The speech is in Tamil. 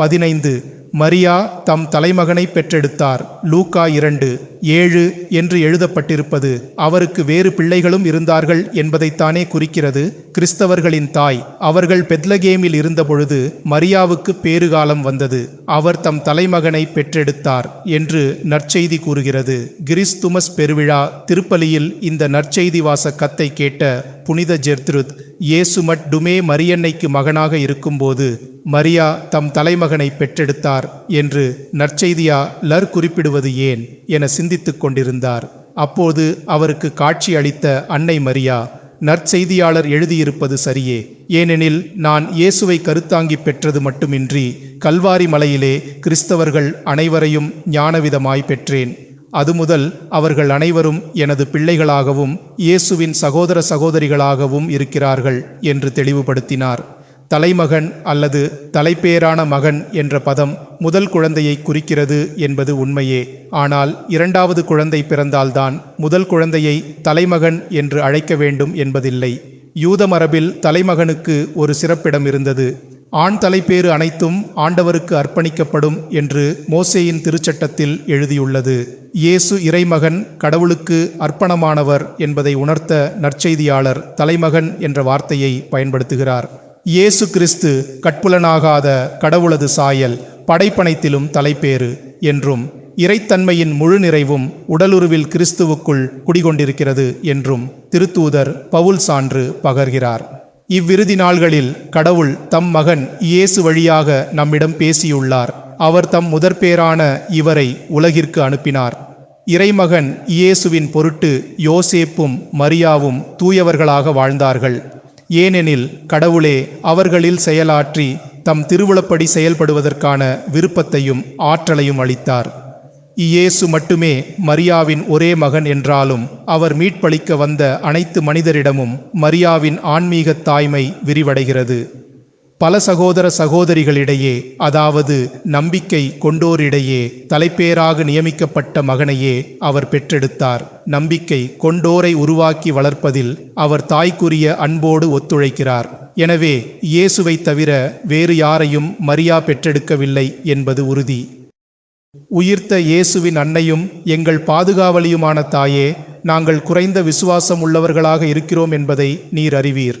பதினைந்து. மரியா தம் தலைமகனை பெற்றெடுத்தார். லூக்கா இரண்டு. ஏழு என்று எழுதப்பட்டிருப்பது அவருக்கு வேறு பிள்ளைகளும் இருந்தார்கள் என்பதைத்தானே குறிக்கிறது. கிறிஸ்தவர்களின் தாய் அவர்கள் பெத்லகேமில் இருந்தபொழுது மரியாவுக்கு பேறுகாலம் வந்தது. அவர் தம் தலைமகனை பெற்றெடுத்தார் என்று நற்செய்தி கூறுகிறது. கிறிஸ்துமஸ் பெருவிழா திருப்பலியில் இந்த நற்செய்தி வாசகத்தை கேட்ட புனித ஜெர்த்ருத் இயேசு மட்டுமே மரியன்னைக்கு மகனாக இருக்கும்போது மரியா தம் தலைமகனை பெற்றெடுத்தார் என்று நற்செய்தியா லர் குறிப்பிடுவது ஏன் என சிந்தித்துக் கொண்டிருந்தார் அப்போது அவருக்கு காட்சி அளித்த அன்னை மரியா நற்செய்தியாளர் எழுதியிருப்பது சரியே. ஏனெனில் நான் இயேசுவை கருத்தாங்கி பெற்றது மட்டுமின்றி கல்வாரி மலையிலே கிறிஸ்தவர்கள் அனைவரையும் ஞானவிதமாய் பெற்றேன். அது முதல் அவர்கள் அனைவரும் எனது பிள்ளைகளாகவும் இயேசுவின் சகோதர சகோதரிகளாகவும் இருக்கிறார்கள் என்று தெளிவுபடுத்தினார். தலைமகன் அல்லது தலைப்பேரான மகன் என்ற பதம் முதல் குழந்தையை குறிக்கிறது என்பது உண்மையே. ஆனால் இரண்டாவது குழந்தை பிறந்தால்தான் முதல் குழந்தையை தலைமகன் என்று அழைக்க வேண்டும் என்பதில்லை. யூத மரபில் தலைமகனுக்கு ஒரு சிறப்பிடம் இருந்தது. ஆண் தலைப்பேறு அனைத்தும் ஆண்டவருக்கு அர்ப்பணிக்கப்படும் என்று மோசேயின் திருச்சட்டத்தில் எழுதியுள்ளது. இயேசு இறைமகன் கடவுளுக்கு அர்ப்பணமானவர் என்பதை உணர்த்த நற்செய்தியாளர் தலைமகன் என்ற வார்த்தையை பயன்படுத்துகிறார். இயேசு கிறிஸ்து கட்புலனாகாத கடவுளது சாயல் படைப்பனைத்திலும் தலைப்பேறு என்றும் இறைத்தன்மையின் முழு நிறைவும் உடலுருவில் கிறிஸ்துவுக்குள் குடிகொண்டிருக்கிறது என்றும் திருத்தூதர் பவுல் சான்று பகர்கிறார். இவ்விருதி நாள்களில் கடவுள் தம் மகன் இயேசு வழியாக நம்மிடம் பேசியுள்ளார். அவர் தம் முதற்பேரான இவரை உலகிற்கு அனுப்பினார். இறைமகன் இயேசுவின் பொருட்டு யோசேப்பும் மரியாவும் தூயவர்களாக வாழ்ந்தார்கள். ஏனெனில் கடவுளே அவர்களில் செயலாற்றி தம் திருவுளப்படி செயல்படுவதற்கான விருப்பத்தையும் ஆற்றலையும் அளித்தார். இயேசு மட்டுமே மரியாவின் ஒரே மகன் என்றாலும் அவர் மீட்பளிக்க வந்த அனைத்து மனிதரிடமும் மரியாவின் ஆன்மீக தாய்மை விரிவடைகிறது. பல சகோதர சகோதரிகளிடையே அதாவது நம்பிக்கை கொண்டோரிடையே தலைப்பேராக நியமிக்கப்பட்ட மகனையே அவர் பெற்றெடுத்தார். நம்பிக்கை கொண்டோரை உருவாக்கி வளர்ப்பதில் அவர் தாய்க்குரிய அன்போடு ஒத்துழைக்கிறார். எனவே இயேசுவை தவிர வேறு யாரையும் மரியா பெற்றெடுக்கவில்லை என்பது உறுதி. உயிர்த்த இயேசுவின் அன்னையும் எங்கள் பாதுகாவலியுமான தாயே நாங்கள் குறைந்த விசுவாசம் உள்ளவர்களாக இருக்கிறோம் என்பதை நீர் அறிவீர்.